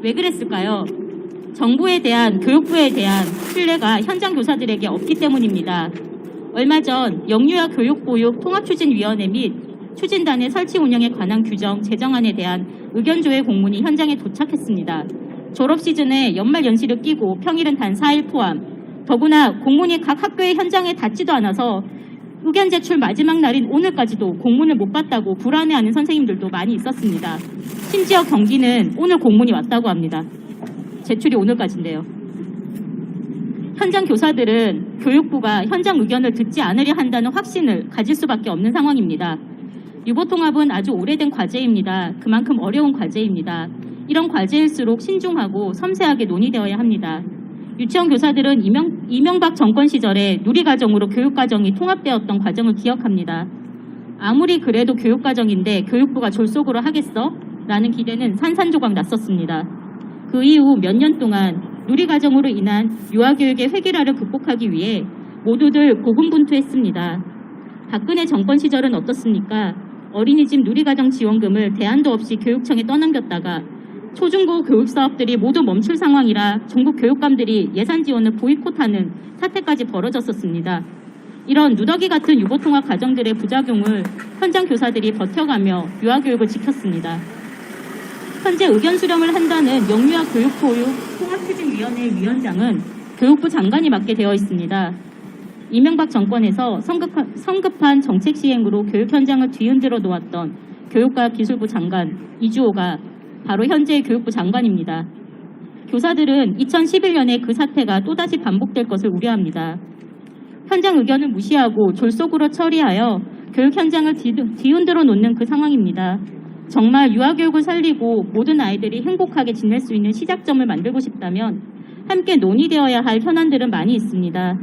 왜 그랬을까요? 정부에 대한 교육부에 대한 신뢰가 현장 교사들에게 없기 때문입니다. 얼마 전 영유아 교육보육 통합추진위원회 및 추진단의 설치 운영에 관한 규정 제정안에 대한 의견 조회 공문이 현장에 도착했습니다. 졸업 시즌에 연말 연시를 끼고 평일은 단 4일 포함. 더구나 공문이 각 학교의 현장에 닿지도 않아서 의견 제출 마지막 날인 오늘까지도 공문을 못 받다고 불안해하는 선생님들도 많이 있었습니다. 심지어 경기는 오늘 공문이 왔다고 합니다. 제출이 오늘까지인데요. 현장 교사들은 교육부가 현장 의견을 듣지 않으려 한다는 확신을 가질 수밖에 없는 상황입니다. 유보통합은 아주 오래된 과제입니다. 그만큼 어려운 과제입니다. 이런 과제일수록 신중하고 섬세하게 논의되어야 합니다. 유치원 교사들은 이명, 이명박 정권 시절에 누리과정으로 교육과정이 통합되었던 과정을 기억합니다. 아무리 그래도 교육과정인데 교육부가 졸속으로 하겠어? 라는 기대는 산산조각 났었습니다. 그 이후 몇 년 동안 누리과정으로 인한 유아교육의 획일화를 극복하기 위해 모두들 고군분투했습니다. 박근혜 정권 시절은 어떻습니까? 어린이집 누리과정 지원금을 대안도 없이 교육청에 떠넘겼다가 초중고 교육 사업들이 모두 멈출 상황이라 전국 교육감들이 예산 지원을 보이콧하는 사태까지 벌어졌었습니다. 이런 누더기 같은 유보통합 과정들의 부작용을 현장 교사들이 버텨가며 유아교육을 지켰습니다. 현재 의견 수렴을 한다는 영유아 교육보육 통합추진위원회 위원장은 교육부 장관이 맡게 되어 있습니다. 이명박 정권에서 성급한, 성급한 정책 시행으로 교육 현장을 뒤흔들어 놓았던 교육과 기술부 장관 이주호가 바로 현재의 교육부 장관입니다. 교사들은 2011년에 그 사태가 또다시 반복될 것을 우려합니다. 현장 의견을 무시하고 졸속으로 처리하여 교육 현장을 뒤- 뒤흔들어 놓는 그 상황입니다. 정말 유아교육을 살리고 모든 아이들이 행복하게 지낼 수 있는 시작점을 만들고 싶다면 함께 논의되어야 할 현안들은 많이 있습니다.